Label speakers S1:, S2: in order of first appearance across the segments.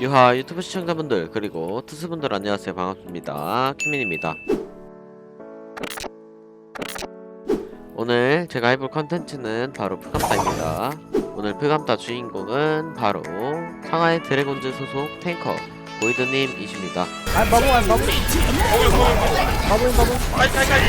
S1: 유하 유튜브 시청자분들 그리고 투수분들 안녕하세요. 반갑습니다. 큐민입니다. 오늘 제가 해볼 컨텐츠는 바로 프감따입니다. 오늘 프감따 주인공은 바로 상하이 드래곤즈 소속 탱커 보이드님이십니다.
S2: 아 바보 아 바보 바보 바보
S3: 아이 아이 아이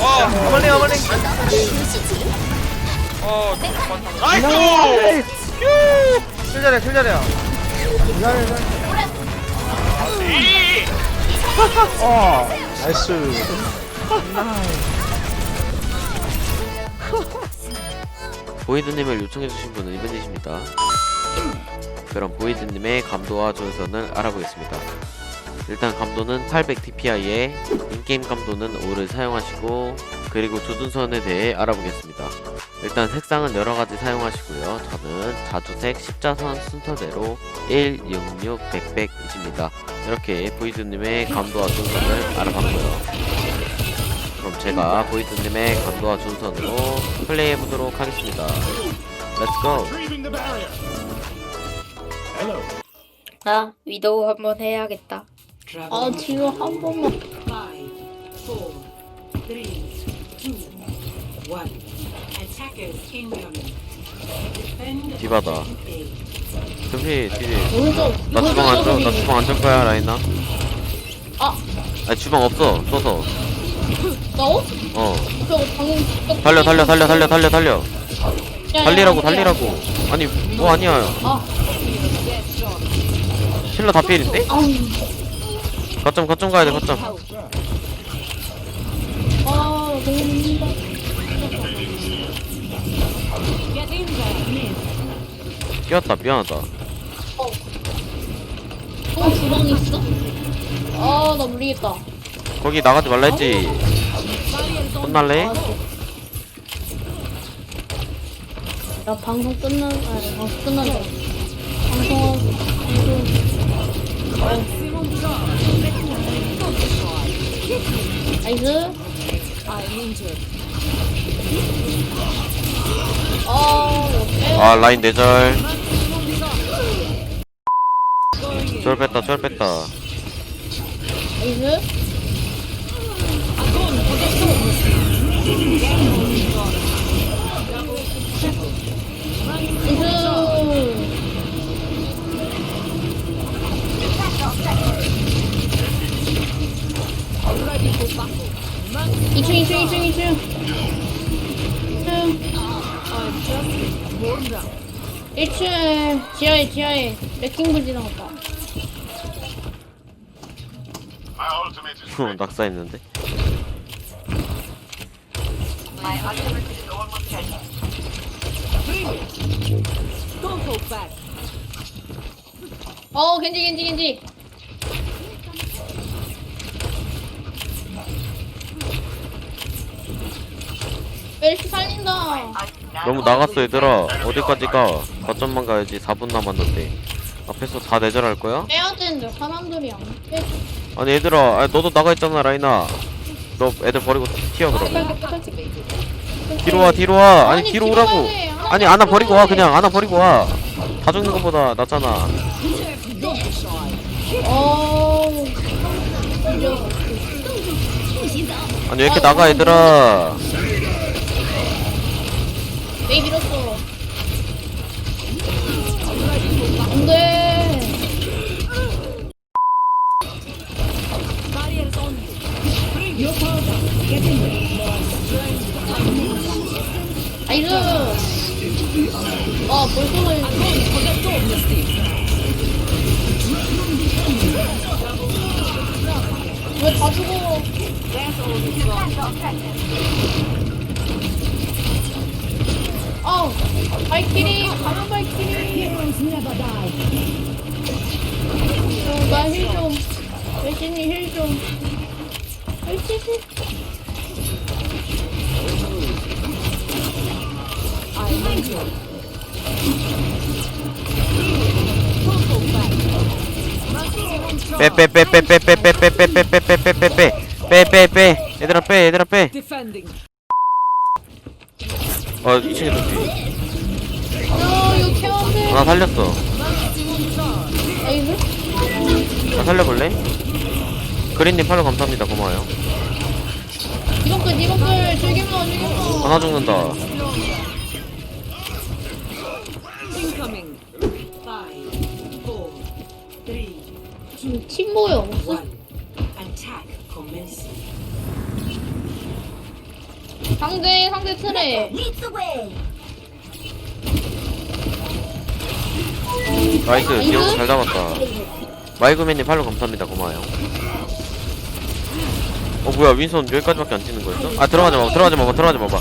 S3: 어
S2: 어머니 어머니
S3: 어, 나이스!
S2: 출자래 출자래요. 출자래 출자래 어 나이스.
S1: 보이드님을 요청해주신 분은 이분이십니다. 그럼 보이드님의 감도와 조선을 알아보겠습니다. 일단 감도는 800dpi에 인게임 감도는 5를 사용하시고 그리고 조준선에 대해 알아보겠습니다. 일단 색상은 여러가지 사용하시고요. 저는 자주색 십자선 순서대로 1, 6, 6, 100, 100 이십니다. 이렇게 보이드님의 감도와 조준선을 알아봤고요. 그럼 제가 보이드님의 감도와 준선으로 플레이해보도록 하겠습니다. 렛츠고
S4: 나 위도우 한번 해야겠다. 아 지금 한 번만.
S5: Five, four, three, two, one. Attackers incoming. Defend
S1: 디바다
S5: A.
S1: 금피 디디
S4: 오른쪽.
S1: 나 주방 안 줘? 나 주방 안줄 거야 라인아
S4: 아
S1: 아니 주방 없어 써서
S4: 나오?
S1: 어
S4: 저거 방금.
S1: 달려 달려 달려 달려 달려 달려 달리라고
S4: 야,
S1: 달리라고 아니 뭐 아니야
S4: 아,
S1: 힐러 다 필인데?
S4: 아우.
S1: 거점 거점 가야 돼 거점
S4: 아
S1: 끼었다 미안하다
S4: 어. 또 주방 있어? 아나 모르겠다.
S1: 거기 나가지 말라 했지 혼날래?
S4: 야 방송 끝나. 아 방송 끝나자. 방송 방송. 나이스. 아,
S1: 아 라인 내절 절 뺐다 절 뺐다
S4: 나이스. 나이스. 2층 2층 2층 2층 1층 지하에 지하에 레킹볼 지나갔다.
S1: 낙사했는데?
S4: 어 겐지 겐지 겐지. 멜시 살린다
S1: 너무 나갔어 얘들아. 어디까지 가? 거점만 가야지. 4분 남았는데. 앞에서 다 내절할 거야?
S4: 빼야 되는데 사람들이 안 빼.
S1: 아니 얘들아. 아니, 너도 나가 있잖아 라이나 너 애들 버리고 튀어 그러면. 뒤로 와 뒤로 와. 아니 뒤로 오라고.
S4: 가야 돼. 하나
S1: 아니
S4: 더
S1: 아나 버리고 와. 그냥. 아나 버리고 와다 죽는 것보다 낫잖아.
S4: 어.
S1: 아니 왜 이렇게 나가 얘들아
S4: 왜 밀었어 안 돼. 나이스 아 벌써 나이스 왜다 죽어 아우 발키리 가면 발키리 어, 나힐좀 대신이 힐좀 힐힐힐
S1: 빼빼빼빼빼빼빼빼빼빼빼빼빼빼빼빼빼빼 얘들아 빼 얘들아 빼
S5: Defending.
S1: 어 2층에 높이
S4: 야 이거 케어돼
S1: 하나 살렸어.
S4: 나
S1: 살려볼래? 그린님 팔로 감사합니다 고마워요
S4: 이번 글, 이번 글, 즐김러, 즐김러.
S1: 하나 죽는다
S4: 지금 팀 모여 없어? 상대, 상대 트레.
S1: 나이스 디오고 잘 잡았다 마이그맨님 팔로 감사합니다 고마워요 어 뭐야 윈선 여기까지밖에 안 뛰는 거였어? 아 들어가지 마봐 들어가지 마봐 들어가지 마봐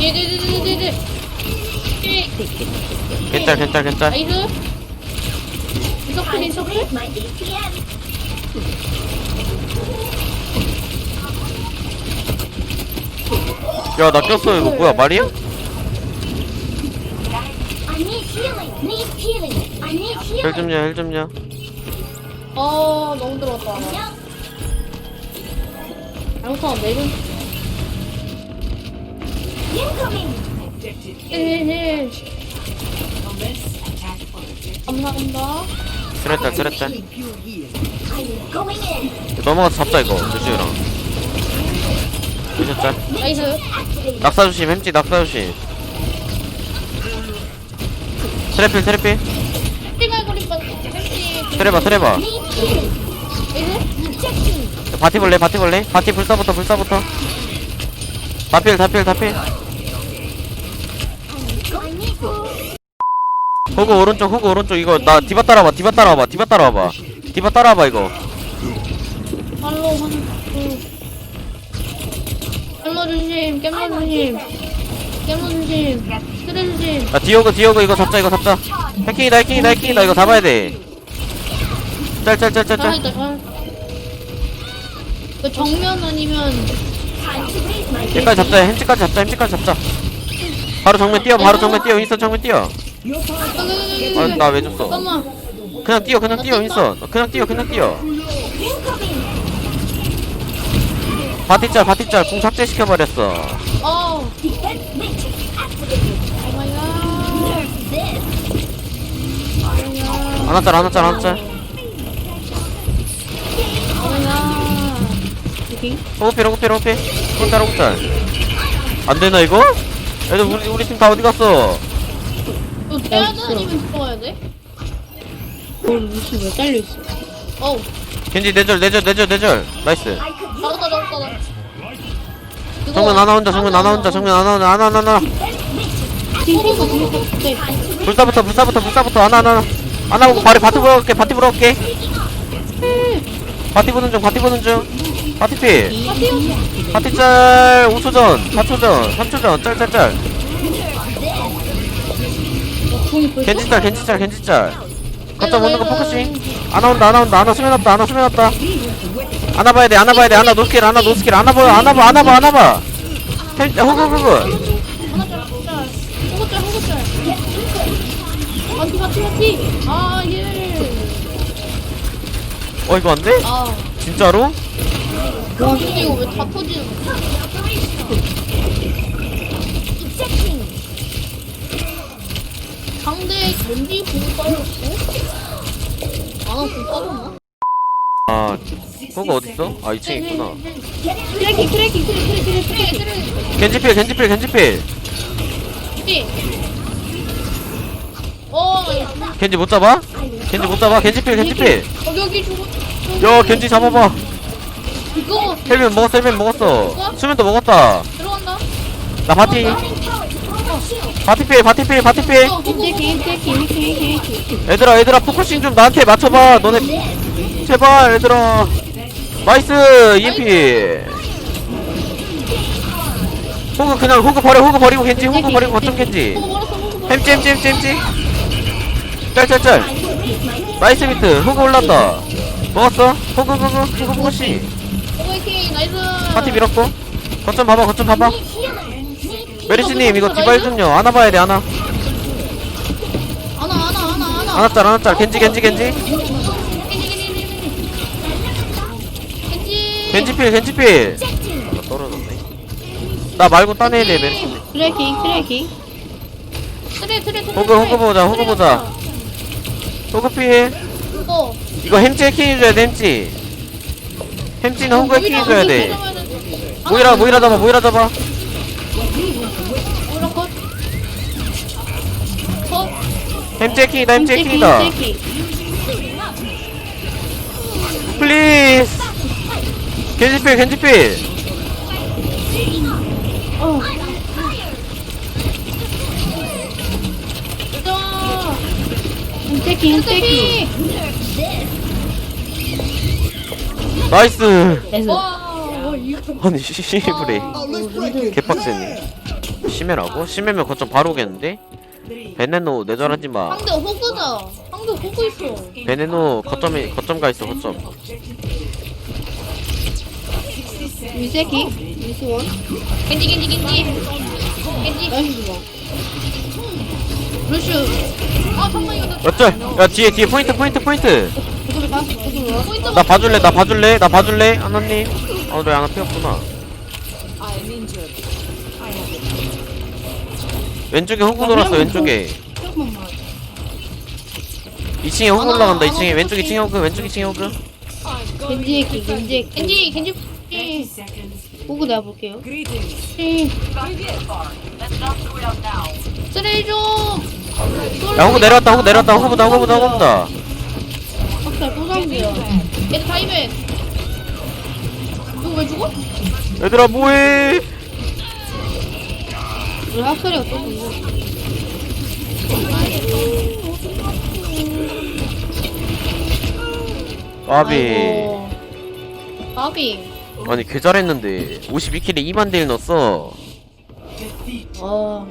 S4: 예, 네, 네, 네, 네, 네. 예.
S1: 괜짤 괜짤 괜짤
S4: 나이스. 이서클, 이서클.
S1: 야 나 꼈어 이거 뭐야 말이야?
S2: I need healing. Need healing. I need
S1: 헬
S2: healing.
S1: 좀요 헬 좀요
S4: 어, 너무 들어갔다. 잘못하면 내근. 예, 예, 예. 감사합니다.
S2: going in.
S1: 넘어가서 잡자 이거 루시우랑 루시짤
S4: 나이스.
S2: Activate.
S1: 낙사 조심 햄찌 낙사 조심 트래필 트래필
S4: 띵할 거리. 햄찌.
S2: Need healing.
S4: 나이스.
S2: Injecting.
S1: 바티 볼래 바티 볼래 바티 불사부터 불사부터 다필 다필 다필 호그 오른쪽 호그 오른쪽 이거 나 디바 따라와봐 디바 따라와봐 디바 따라와봐 디바 따라와봐 이거
S4: 발로 한. 그. 깻모 조심, 깻모 조심. 깻모 조심. 트레 조심.
S1: 야 디오그 디오그 이거 잡자 이거 잡자 해킹이다 해킹이다 해킹이다 이거 잡아야 돼 짤짤짤짤짤
S4: 잘했다, 잘. 그 정면 아니면
S1: 여기까지 잡자 햄찌까지 잡자 햄찌까지 잡자 바로 정면 뛰어 바로 정면 뛰어 윈스턴 정면 뛰어 아나왜 줬어
S4: 잠깐만.
S1: 그냥 뛰어 그냥 뛰어 윈스턴 그냥 뛰어 그냥 뛰어. 바티짤 바티짤 궁 삭제시켜버렸어
S4: 어.
S2: This.
S1: 하나짤 하나짤 하나짤. 호흡필 호흡필 호흡필 호흡짤 호흡짤 안되나 이거? 애들 우리 우리 팀 다 어디 갔어
S4: 이거 빼야돼 아니면 들어가야 돼? 뭘 무시 왜 잘려있어? 어우.
S1: 겐지 내절 내절 내절 내절 나이스
S4: 잡았다, 잡았다, 잡았다. 이거
S1: 정면 하나 혼자 정면 하나 혼자 정면 하나 혼자. 하나 하나 하나.
S4: 팅팅거 팅팅거 네.
S1: 불사부터 불사부터 불사부터. 하나 하나 하나. 보고 바로 바티 보러 갈게 바티 보러 갈게. 바티 보는 중 바티 보는 중. 바티 피
S4: 파티요?
S1: 바티 짤 5초 전 4초 전 3초 전. 짤짤짤.
S4: 어, 궁이 벌써?
S1: 겐지 짤 겐지 짤 겐지 짤. 거점 오는 거 포커싱. 안 나온다 안 나온다. 하나 수면 없다 하나 수면 없다 안아 봐야 돼 안아 봐야 돼 안아 노스킬 안아 노스킬 안아 봐 안아 봐 안아 봐 안아 봐헬 호그 호그
S4: 하나. 파티, 파티, 파티. 아, 예.
S1: 어 이거 안 돼?
S4: 아.
S1: 진짜로?
S4: 와, 근데 이거 왜 다 터지는 거야? 상대 겐지 궁 빠졌고? 아나 궁 빠졌나?
S1: 아 호그 어딨어? 아 2층에 있구나
S4: 트래킹, 트래킹, 트래킹, 트래킹, 트래킹, 트래킹.
S1: 겐지필 겐지필 겐지필
S4: 겐지. 어,
S1: 겐지 못 잡아? 겐지 못 잡아? 겐지필 겐지필
S4: 어, 여기 죽어.
S1: 야 겐지 잡아봐
S4: 이거
S1: 헬멧 먹었어 헬멧 먹었어 수면도 먹었다
S4: 들어간다.
S1: 나 바티 바티필 바티필 바티필
S4: 어, 겐지.
S1: 얘들아 얘들아 포커싱 좀 나한테 맞춰봐 너네 제발 얘들아 나이스 EMP 호그 그냥 호그 버려 호그 버리고 겐지 호그 버리고 거점 겐지. 햄찌 햄찌 햄찌. 햄찌 짤짤짤. 나이스 비트. 호그 올랐다. 먹었어? 호그 호그 호그
S4: 오케이, 나이스.
S1: 파티 밀었고. 거점 봐봐 거점 봐봐. 메리스님 이거 디바일 좀요. 안아 봐야 돼 안아
S4: 하나, 하나, 하나, 하나.
S1: 안아 짤 안아 짤. 겐지, 겐지, 겐지,
S4: 겐지.
S1: 겐지필 겐지필 아, 떨어졌네 나 말고 딴 애래 메리스님
S4: 트래킹, 트래킹. 트래, 트래, 트래.
S1: 호그 호그 보자 호그 보자 호그필
S4: 어.
S1: 이거 햄찌 해킹 해줘야 돼 햄찌 햄찌는 호그 해킹 해줘야 돼 모이라 모이라 잡아 모이라 잡아
S4: 모이라 컷. 컷.
S1: 햄찌 해킹이다 햄찌 해킹이다. 플리즈 겐지필 겐지필
S4: 어. 자. 햄찌 햄찌.
S1: 나이스
S4: 와. 어, 이거.
S1: 아니 시브레 개빡세네 심해라고? 심해면 거점 바로 오겠는데? 베네노 내절하지마
S4: 상대 호구다. 상대 호구 있어.
S1: 베네노 거점에 거점 가 있어 거점
S4: 미세키. 미스원. 겐지 겐지 겐지. 겐지. 나이스 좋아. 루슈. 아 잠깐 이거 나.
S1: 어쩔 야 뒤에 뒤에 포인트 포인트 포인트 나 봐줄래 나 봐줄래 나 봐줄래 하나님 아 그래 하나 피었구나. 왼쪽에 호구 돌았어 왼쪽에
S4: 잠깐만.
S1: 2층에 호구 올라간다 2층에 왼쪽 2층에 호구 왼쪽 2층에 호구
S4: 겐지 겐지 겐지 겐지 겐지.
S5: 30 seconds.
S4: 호구 내가 볼게요. 쓰레기 좀.
S1: 야 호구 내려왔다 호구 내려왔다 호구다 호구다 호구다
S4: 박살 또 장비야. 얘들 타이밍. 이거 왜 죽어?
S1: 얘들아 뭐해
S4: 우리 학살이가 또 죽어. 아이고. 까비.
S1: 아니 개 잘했는데 52킬에 2만 딜 넣었어.
S4: 아.